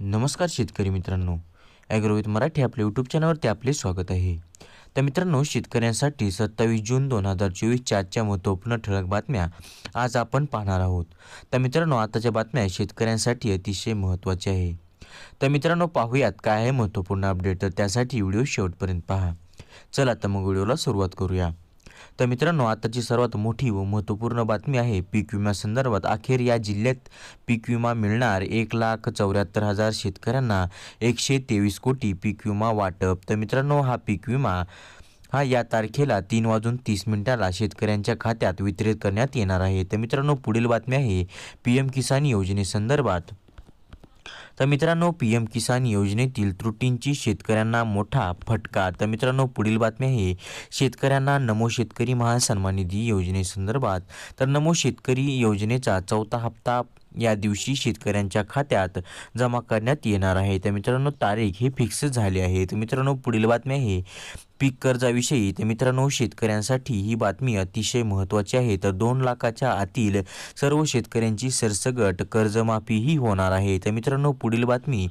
नमस्कार शेतकरी मित्रांनो. ॲग्रोविथ मराठी आपल्या यूट्यूब चॅनलवरती आपले स्वागत आहे. तर मित्रांनो शेतकऱ्यांसाठी सत्तावीस जून दोन हजार चोवीसच्या आजच्या महत्त्वपूर्ण ठळक बातम्या आज आपण पाहणार आहोत. तर मित्रांनो आताच्या बातम्या शेतकऱ्यांसाठी अतिशय महत्त्वाच्या आहे. तर मित्रांनो पाहूयात काय आहे महत्त्वपूर्ण अपडेट तर त्यासाठी व्हिडिओ शेवटपर्यंत पहा. चला तर मग व्हिडिओला सुरुवात करूया. तर मित्रांनो आताची सर्वात मोठी व महत्त्वपूर्ण बातमी आहे पीक विम्यासंदर्भात अखेर या जिल्ह्यात पीक विमा मिळणार एक लाख चौऱ्याहत्तर हजार शेतकऱ्यांना एकशे तेवीस कोटी पीक विमा वाटप. तर मित्रांनो हा पीक विमा हा या तारखेला तीन वाजून तीस मिनिटाला शेतकऱ्यांच्या खात्यात वितरित करण्यात येणार आहे. तर मित्रांनो पुढील बातमी आहे पी एम किसान योजनेसंदर्भात तर मित्रांनो पी एम किसान योजनेतील त्रुटींची शेतकऱ्यांना मोठा फटका. तर मित्रांनो पुढील बातमी आहे शेतकऱ्यांना नमो शेतकरी महासन्मान निधी योजनेसंदर्भात. तर नमो शेतकरी योजनेचा चौथा हप्ता या दिवशी शेतकऱ्यांच्या खात्यात जमा करण्यात येणार आहे. तर मित्रांनो तारीख ही फिक्स झाली आहे. तर मित्रांनो पुढील बातमी आहे. पीक कर्जाविषयी. तर मित्रांनो शेतकऱ्यांसाठी ही बातमी अतिशय महत्त्वाची आहे. तर दोन लाखाच्या आतील सर्व शेतकऱ्यांची सरसगट कर्जमाफीही होणार आहे. तर मित्रांनो पुढील बातमी.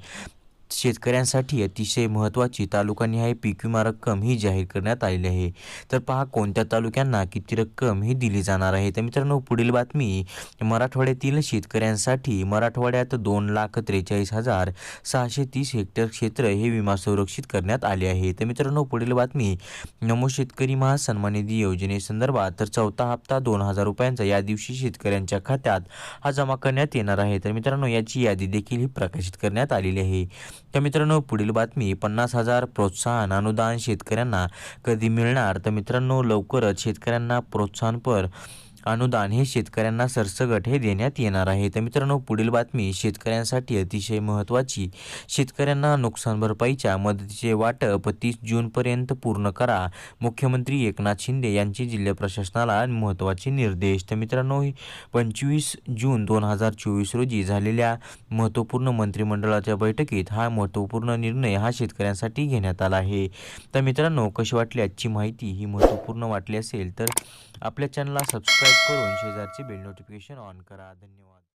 शेतकऱ्यांसाठी अतिशय महत्त्वाची तालुकानिहाय पीक विमा रक्कम ही जाहीर करण्यात आलेली आहे. तर पहा कोणत्या तालुक्यांना किती रक्कम ही दिली जाणार आहे? तर मित्रांनो पुढील बातमी मराठवाड्यातील शेतकऱ्यांसाठी मराठवाड्यात दोन लाख त्रेचाळीस हजार सहाशे तीस हेक्टर क्षेत्र हे विमा संरक्षित करण्यात आले आहे. तर मित्रांनो पुढील बातमी नमो शेतकरी महासन्मान निधी योजनेसंदर्भात तर चौथा हप्ता दोन हजार रुपयांचा या दिवशी शेतकऱ्यांच्या खात्यात हा जमा करण्यात येणार आहे. तर मित्रांनो याची यादी देखील ही प्रकाशित करण्यात आलेली आहे. तर मित्रांनो पुढील बातमी पन्नास हजार प्रोत्साहन अनुदान शेतकऱ्यांना कधी मिळणार? तर मित्रांनो लवकरच शेतकऱ्यांना प्रोत्साहनपर अनुदान हे शेतकऱ्यांना सरसगट हे देण्यात येणार आहे. तर मित्रांनो पुढील बातमी शेतकऱ्यांसाठी अतिशय महत्त्वाची. शेतकऱ्यांना नुकसान भरपाईच्या मदतीचे वाटप तीस जूनपर्यंत पूर्ण करा. मुख्यमंत्री एकनाथ शिंदे यांचे जिल्हा प्रशासनाला महत्त्वाचे निर्देश. तर मित्रांनो पंचवीस जून दोन हजार चोवीस रोजी झालेल्या महत्त्वपूर्ण मंत्रिमंडळाच्या बैठकीत हा महत्त्वपूर्ण निर्णय हा शेतकऱ्यांसाठी घेण्यात आला आहे. तर मित्रांनो कशी वाटली आजची माहिती? ही महत्त्वपूर्ण वाटली असेल तर आपल्या चॅनलला सबस्क्राईब करून शेजारचे बेल नोटिफिकेशन ऑन करा. धन्यवाद.